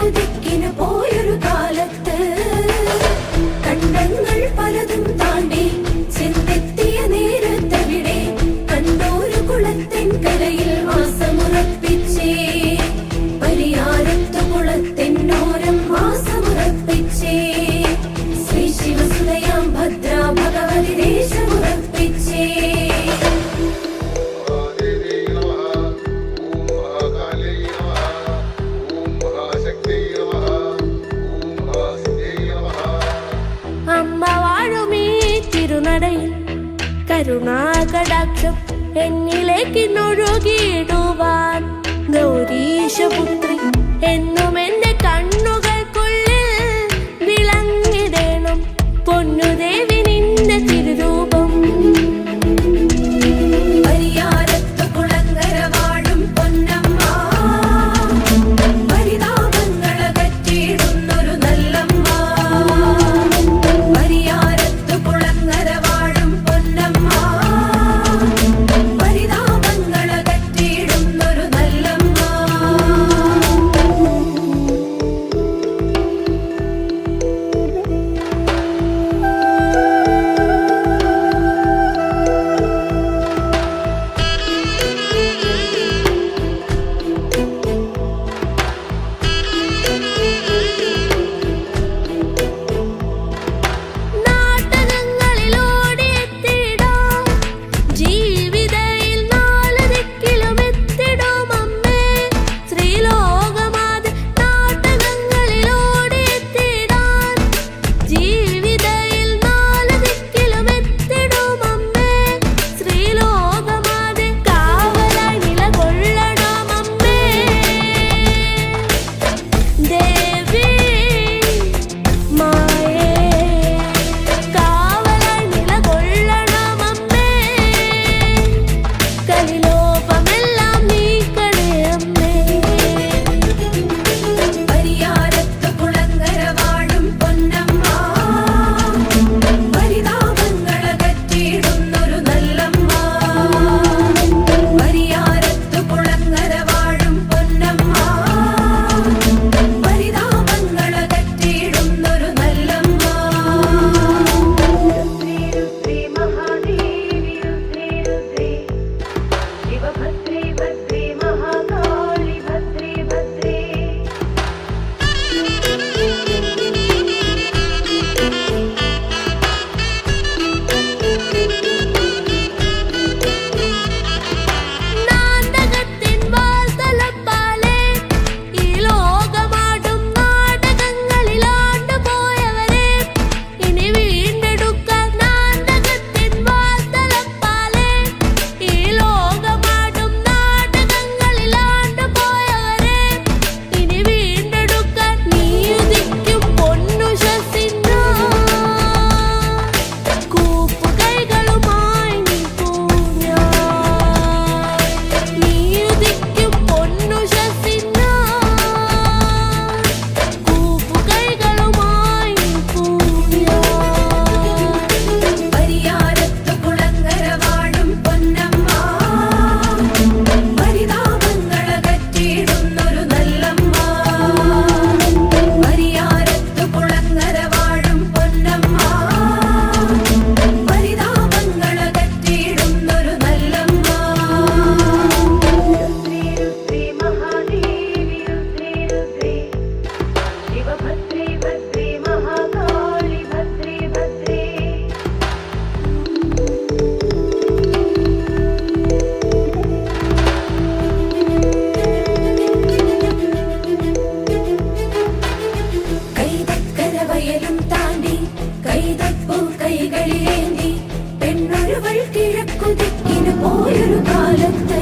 దిక్కు దిక్కిన పోయి കടയിൽ കരുണാകടാക്ഷം എന്നിലേക്ക് നൊഴുകിയിടുവാൻ. ഗൗരീശപുത്രി എന്നും എന്റെ കണ്ണുകൾക്കുള്ളിൽ വിളങ്ങിടേണം. പൊന്നുദേവി കൈതപ്പും കൈകളിലേന്തി പെണ്ണൊരുവൾ കിഴക്കുതിക്കിന് പോയൊരു കാലത്ത്